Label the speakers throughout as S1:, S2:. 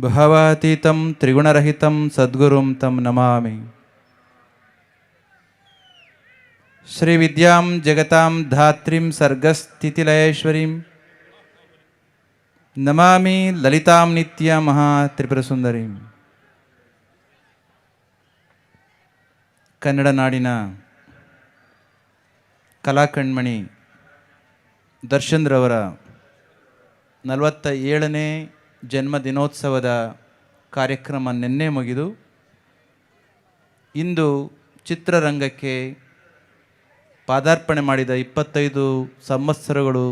S1: ಭಾವಾತೀತಂ ತ್ರಿಗುಣರಹಿತಂ ಸದ್ಗುರುಂ ತಂ ನಮಾಮಿ. ಶ್ರೀವಿದ್ಯಾಂ ಜಗತಾಂ ಧಾತ್ರಿಂ ಸರ್ಗಸ್ಥಿತಿಲಯೇಶ್ವರೀಂ. ನಮಾಮಿ ಲಲಿತಾಂ ನಿತ್ಯ ಮಹಾ ತ್ರಿಪುರಸುಂದರೀಂ. ಕನ್ನಡ ನಾಡಿನ ಕಲಾಕಣ್ಮಣಿ ದರ್ಶನ್ರವರ ನಲವತ್ತ ಏಳನೇ ಜನ್ಮ ದಿನೋತ್ಸವದ ಕಾರ್ಯಕ್ರಮ ನಿನ್ನೆ ಮುಗಿದು ಇಂದು ಚಿತ್ರರಂಗಕ್ಕೆ ಪಾದಾರ್ಪಣೆ ಮಾಡಿದ ಇಪ್ಪತ್ತೈದು ಸಂವತ್ಸರಗಳು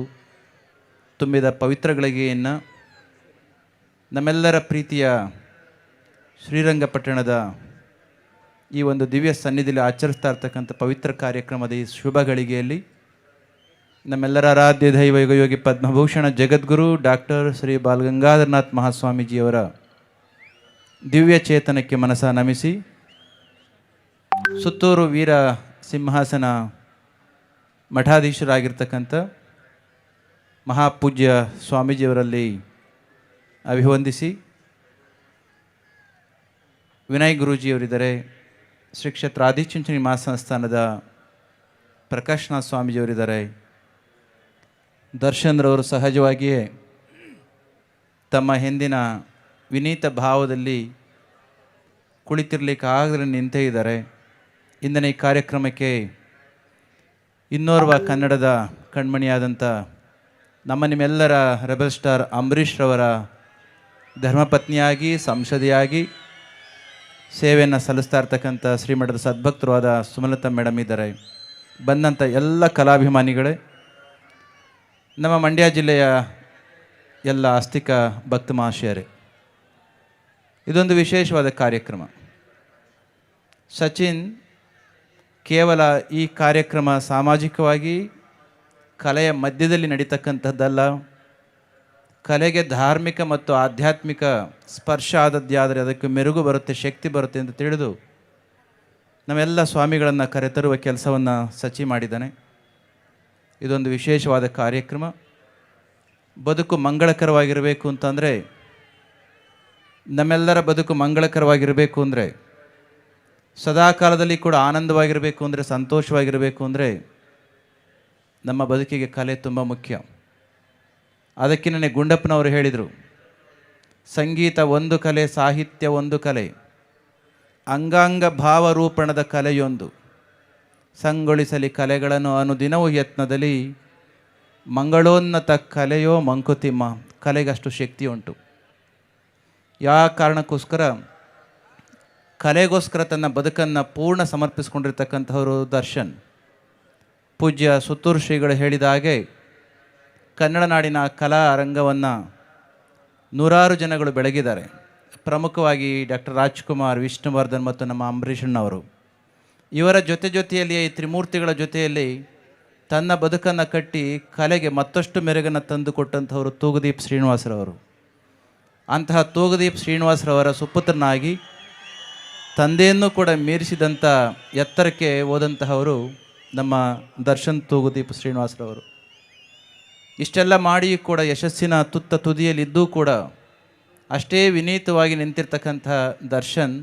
S1: ತುಂಬಿದ ಪವಿತ್ರಗಳಿಗೆಯನ್ನು ನಮ್ಮೆಲ್ಲರ ಪ್ರೀತಿಯ ಶ್ರೀರಂಗಪಟ್ಟಣದ ಈ ಒಂದು ದಿವ್ಯ ಸನ್ನಿಧಿಯಲ್ಲಿ ಆಚರಿಸ್ತಾ ಇರ್ತಕ್ಕಂಥ ಪವಿತ್ರ ಕಾರ್ಯಕ್ರಮದ ಈ ಶುಭ ಗಳಿಗೆಯಲ್ಲಿ ನಮ್ಮೆಲ್ಲರ ಆರಾಧ್ಯ ದೈವ ಯುಗಯೋಗಿ ಪದ್ಮಭೂಷಣ ಜಗದ್ಗುರು ಡಾಕ್ಟರ್ ಶ್ರೀ ಬಾಲಗಂಗಾಧರನಾಥ್ ಮಹಾಸ್ವಾಮೀಜಿಯವರ ದಿವ್ಯ ಚೇತನಕ್ಕೆ ಮನಸ ನಮಿಸಿ ಸುತ್ತೂರು ವೀರ ಸಿಂಹಾಸನ ಮಠಾಧೀಶರಾಗಿರ್ತಕ್ಕಂಥ ಮಹಾಪೂಜ್ಯ ಸ್ವಾಮೀಜಿಯವರಲ್ಲಿ ಅಭಿವಂದಿಸಿ ವಿನಯ್ ಗುರೂಜಿಯವರಿದ್ದಾರೆ. ಶ್ರೀ ಕ್ಷೇತ್ರ ಆದಿಚುಂಚನಿ ಮಹಾಸಂಸ್ಥಾನದ ಪ್ರಕಾಶನಾಥ್ ಸ್ವಾಮೀಜಿಯವರಿದ್ದಾರೆ. ದರ್ಶನ್ರವರು ಸಹಜವಾಗಿಯೇ ತಮ್ಮ ಹಿಂದಿನ ವಿನೀತ ಭಾವದಲ್ಲಿ ಕುಳಿತಿರ್ಲಿಕ್ಕೆ ಆಗದೆ ನಿಂತೇ ಇದ್ದಾರೆ. ಇಂದಿನ ಈ ಕಾರ್ಯಕ್ರಮಕ್ಕೆ ಇನ್ನೋರ್ವ ಕನ್ನಡದ ಕಣ್ಮಣಿಯಾದಂಥ ನಮ್ಮ ನಿಮ್ಮೆಲ್ಲರ ರೆಬಲ್ ಸ್ಟಾರ್ ಅಂಬರೀಷ್ ರವರ ಧರ್ಮಪತ್ನಿಯಾಗಿ, ಸಂಸದೆಯಾಗಿ ಸೇವೆಯನ್ನು ಸಲ್ಲಿಸ್ತಾ ಇರ್ತಕ್ಕಂಥ ಶ್ರೀಮಠದ ಸದ್ಭಕ್ತರು ಆದ ಸುಮಲತಾ ಮೇಡಮ್ ಇದ್ದಾರೆ. ಬಂದಂಥ ಎಲ್ಲ ಕಲಾಭಿಮಾನಿಗಳೇ ನಮ್ಮ ಮಂಡ್ಯ ಜಿಲ್ಲೆಯ ಎಲ್ಲ ಆಸ್ತಿಕ ಭಕ್ತ ಮಹಾಶಯರೇ, ಇದೊಂದು ವಿಶೇಷವಾದ ಕಾರ್ಯಕ್ರಮ. ಸಚಿನ್ ಕೇವಲ ಈ ಕಾರ್ಯಕ್ರಮ ಸಾಮಾಜಿಕವಾಗಿ ಕಲೆಯ ಮಧ್ಯದಲ್ಲಿ ನಡೀತಕ್ಕಂಥದ್ದಲ್ಲ, ಕಲೆಗೆ ಧಾರ್ಮಿಕ ಮತ್ತು ಆಧ್ಯಾತ್ಮಿಕ ಸ್ಪರ್ಶ ಆದದ್ದಾದರೆ ಅದಕ್ಕೆ ಮೆರುಗು ಬರುತ್ತೆ, ಶಕ್ತಿ ಬರುತ್ತೆ ಅಂತ ತಿಳಿದು ನಮ್ಮೆಲ್ಲ ಸ್ವಾಮಿಗಳನ್ನು ಕರೆತರುವ ಕೆಲಸವನ್ನು ಸಚಿ ಮಾಡಿದ್ದಾನೆ. ಇದೊಂದು ವಿಶೇಷವಾದ ಕಾರ್ಯಕ್ರಮ. ಬದುಕು ಮಂಗಳಕರವಾಗಿರಬೇಕು ಅಂತಂದರೆ, ನಮ್ಮೆಲ್ಲರ ಬದುಕು ಮಂಗಳಕರವಾಗಿರಬೇಕು ಅಂದರೆ ಸದಾಕಾಲದಲ್ಲಿ ಕೂಡ ಆನಂದವಾಗಿರಬೇಕು ಅಂದರೆ, ಸಂತೋಷವಾಗಿರಬೇಕು ಅಂದರೆ, ನಮ್ಮ ಬದುಕಿಗೆ ಕಲೆ ತುಂಬ ಮುಖ್ಯ. ಅದಕ್ಕೆ ನನಗೆ ಗುಂಡಪ್ಪನವರು ಹೇಳಿದರು, ಸಂಗೀತ ಒಂದು ಕಲೆ, ಸಾಹಿತ್ಯ ಒಂದು ಕಲೆ, ಅಂಗಾಂಗ ಭಾವರೂಪಣದ ಕಲೆಯೊಂದು. ಸಂಗೊಳಿಸಲಿ ಕಲೆಗಳನ್ನು ಅನುದಿನವೂ ಯತ್ನದಲ್ಲಿ ಮಂಗಳೋನ್ನತ ಕಲೆಯೋ ಮಂಕುತಿಮ್ಮ ಕಲೆಗಷ್ಟು ಶಕ್ತಿ ಉಂಟು ಯಾವ ಕಾರಣಕ್ಕೋಸ್ಕರ ಕಲೆಗೋಸ್ಕರ ತನ್ನ ಬದುಕನ್ನು ಪೂರ್ಣ ಸಮರ್ಪಿಸ್ಕೊಂಡಿರ್ತಕ್ಕಂಥವರು ದರ್ಶನ್. ಪೂಜ್ಯ ಸುತ್ತೂರು ಶ್ರೀಗಳು ಹೇಳಿದ ಹಾಗೆ ಕನ್ನಡ ನಾಡಿನ ಕಲಾ ರಂಗವನ್ನು ನೂರಾರು ಜನಗಳು ಬೆಳಗಿದ್ದಾರೆ. ಪ್ರಮುಖವಾಗಿ ಡಾಕ್ಟರ್ ರಾಜ್ಕುಮಾರ್, ವಿಷ್ಣುವರ್ಧನ್ ಮತ್ತು ನಮ್ಮ ಅಂಬರೀಷಣ್ಣವರು. ಇವರ ಜೊತೆ ಜೊತೆಯಲ್ಲಿ, ಈ ತ್ರಿಮೂರ್ತಿಗಳ ಜೊತೆಯಲ್ಲಿ ತನ್ನ ಬದುಕನ್ನು ಕಟ್ಟಿ ಕಲೆಗೆ ಮತ್ತಷ್ಟು ಮೆರುಗನ್ನು ತಂದು ಕೊಟ್ಟಂಥವರು ತೂಗುದೀಪ್ ಶ್ರೀನಿವಾಸರವರು. ಅಂತಹ ತೂಗುದೀಪ್ ಶ್ರೀನಿವಾಸರವರ ಸುಪುತ್ರನಾಗಿ ತಂದೆಯನ್ನು ಕೂಡ ಮೀರಿಸಿದಂಥ ಎತ್ತರಕ್ಕೆ ಹೋದಂತಹವರು ನಮ್ಮ ದರ್ಶನ್ ತೂಗುದೀಪ್ ಶ್ರೀನಿವಾಸರವರು. ಇಷ್ಟೆಲ್ಲ ಮಾಡಿಯೂ ಕೂಡ ಯಶಸ್ಸಿನ ತುತ್ತ ತುದಿಯಲ್ಲಿದ್ದೂ ಕೂಡ ಅಷ್ಟೇ ವಿನೀತವಾಗಿ ನಿಂತಿರ್ತಕ್ಕಂಥ ದರ್ಶನ್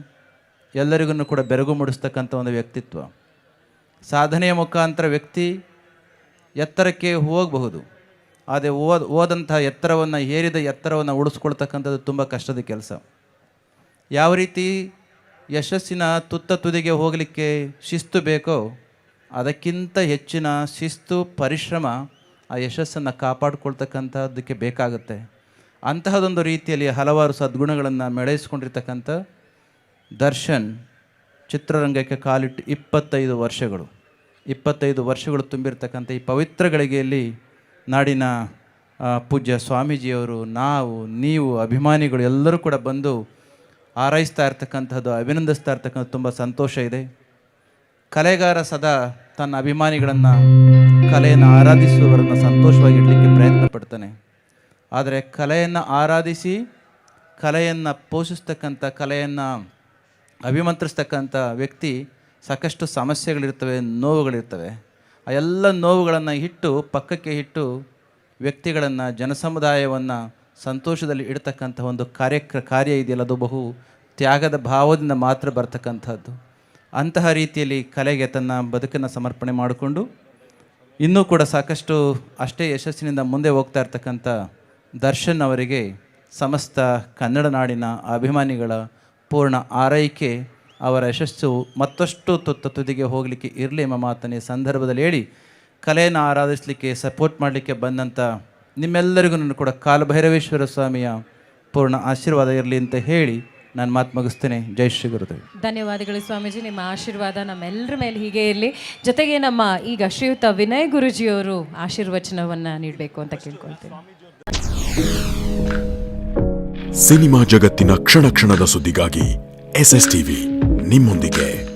S1: ಎಲ್ಲರಿಗೂ ಕೂಡ ಬೆರಗು ಮೂಡಿಸ್ತಕ್ಕಂಥ ಒಂದು ವ್ಯಕ್ತಿತ್ವ. ಸಾಧನೆಯ ಮುಖಾಂತರ ವ್ಯಕ್ತಿ ಎತ್ತರಕ್ಕೆ ಹೋಗಬಹುದು. ಆದರೆ ಓದ್ ಓದಂತಹ ಎತ್ತರವನ್ನು, ಏರಿದ ಎತ್ತರವನ್ನು ಉಳಿಸ್ಕೊಳ್ತಕ್ಕಂಥದ್ದು ತುಂಬ ಕಷ್ಟದ ಕೆಲಸ. ಯಾವ ರೀತಿ ಯಶಸ್ಸಿನ ತುತ್ತ ತುದಿಗೆ ಹೋಗಲಿಕ್ಕೆ ಶಿಸ್ತು ಬೇಕೋ, ಅದಕ್ಕಿಂತ ಹೆಚ್ಚಿನ ಶಿಸ್ತು, ಪರಿಶ್ರಮ ಆ ಯಶಸ್ಸನ್ನು ಕಾಪಾಡಿಕೊಳ್ತಕ್ಕಂಥದ್ದಕ್ಕೆ ಬೇಕಾಗುತ್ತೆ. ಅಂತಹದೊಂದು ರೀತಿಯಲ್ಲಿ ಹಲವಾರು ಸದ್ಗುಣಗಳನ್ನು ಮೆಳೆಯಿಸ್ಕೊಂಡಿರ್ತಕ್ಕಂಥ ದರ್ಶನ್ ಚಿತ್ರರಂಗಕ್ಕೆ ಕಾಲಿಟ್ಟು ಇಪ್ಪತ್ತೈದು ವರ್ಷಗಳು. ಇಪ್ಪತ್ತೈದು ವರ್ಷಗಳು ತುಂಬಿರ್ತಕ್ಕಂಥ ಈ ಪವಿತ್ರ ಗಳಿಗೆಯಲ್ಲಿ ನಾಡಿನ ಪೂಜ್ಯ ಸ್ವಾಮೀಜಿಯವರು ನಾವು, ನೀವು, ಅಭಿಮಾನಿಗಳು ಎಲ್ಲರೂ ಕೂಡ ಬಂದು ಹಾರೈಸ್ತಾ ಇರ್ತಕ್ಕಂಥದ್ದು ಅಭಿನಂದಿಸ್ತಾ ಇರ್ತಕ್ಕಂಥದ್ದು ತುಂಬ ಸಂತೋಷ ಇದೆ. ಕಲೆಗಾರ ಸದಾ ತನ್ನ ಅಭಿಮಾನಿಗಳನ್ನು ಕಲೆಯನ್ನು ಆರಾಧಿಸುವವರನ್ನು ಸಂತೋಷವಾಗಿಡಲಿಕ್ಕೆ ಪ್ರಯತ್ನ ಪಡ್ತಾನೆ. ಆದರೆ ಕಲೆಯನ್ನು ಆರಾಧಿಸಿ, ಕಲೆಯನ್ನು ಪೋಷಿಸ್ತಕ್ಕಂಥ ಕಲೆಯನ್ನು ಅಭಿಮಂತ್ರಿಸ್ತಕ್ಕಂಥ ವ್ಯಕ್ತಿ ಸಾಕಷ್ಟು ಸಮಸ್ಯೆಗಳಿರ್ತವೆ, ನೋವುಗಳಿರ್ತವೆ. ಆ ಎಲ್ಲ ನೋವುಗಳನ್ನು ಇಟ್ಟು ಪಕ್ಕಕ್ಕೆ ಇಟ್ಟು ವ್ಯಕ್ತಿಗಳನ್ನು, ಜನಸಮುದಾಯವನ್ನು ಸಂತೋಷದಲ್ಲಿ ಇಡ್ತಕ್ಕಂಥ ಒಂದು ಕಾರ್ಯಕ್ರ, ಕಾರ್ಯ ಇದೆಯಲ್ಲ, ಅದು ಬಹು ತ್ಯಾಗದ ಭಾವದಿಂದ ಮಾತ್ರ ಬರ್ತಕ್ಕಂಥದ್ದು. ಅಂತಹ ರೀತಿಯಲ್ಲಿ ಕಲೆಗೆ ತನ್ನ ಬದುಕನ್ನು ಸಮರ್ಪಣೆ ಮಾಡಿಕೊಂಡು, ಇನ್ನೂ ಕೂಡ ಸಾಕಷ್ಟು ಅಷ್ಟೇ ಯಶಸ್ಸಿನಿಂದ ಮುಂದೆ ಹೋಗ್ತಾ ಇರ್ತಕ್ಕಂಥ ದರ್ಶನ್ ಅವರಿಗೆ ಸಮಸ್ತ ಕನ್ನಡ ನಾಡಿನ ಅಭಿಮಾನಿಗಳ ಪೂರ್ಣ ಆರೈಕೆ ಅವರ ಯಶಸ್ಸು ಮತ್ತಷ್ಟು ತುತ್ತ ತುದಿಗೆ ಹೋಗಲಿಕ್ಕೆ ಇರಲಿ ಎಂಬ ಮಾತನ್ನ ಸಂದರ್ಭದಲ್ಲಿ ಹೇಳಿ ಕಲೆಯನ್ನು ಆರಾಧಿಸಲಿಕ್ಕೆ ಸಪೋರ್ಟ್ ಮಾಡಲಿಕ್ಕೆ ಬಂದಂಥ ನಿಮ್ಮೆಲ್ಲರಿಗೂ ನಾನು ಕೂಡ ಕಾಲಭೈರವೇಶ್ವರ ಸ್ವಾಮಿಯ ಪೂರ್ಣ ಆಶೀರ್ವಾದ ಇರಲಿ ಅಂತ ಹೇಳಿ ನಾನು ಮಾತು ಮುಗಿಸ್ತೇನೆ. ಜೈ ಶ್ರೀ ಗುರುದೇವ್.
S2: ಧನ್ಯವಾದಗಳು ಸ್ವಾಮೀಜಿ. ನಿಮ್ಮ ಆಶೀರ್ವಾದ ನಮ್ಮೆಲ್ಲರ ಮೇಲೆ ಹೀಗೆ ಇರಲಿ. ಜೊತೆಗೆ ನಮ್ಮ ಈಗ ಶ್ರೀಯುತ ವಿನಯ್ ಗುರುಜಿಯವರು ಆಶೀರ್ವಚನವನ್ನು ನೀಡಬೇಕು ಅಂತ ಕೇಳ್ಕೊಳ್ತೇನೆ.
S3: ಸಿನಿಮಾ ಜಗತ್ತಿನ ಕ್ಷಣ ಕ್ಷಣದ ಸುದ್ದಿಗಾಗಿ ಎಸ್ ಎಸ್ ಟಿವಿ ನಿಮ್ಮೊಂದಿಗೆ.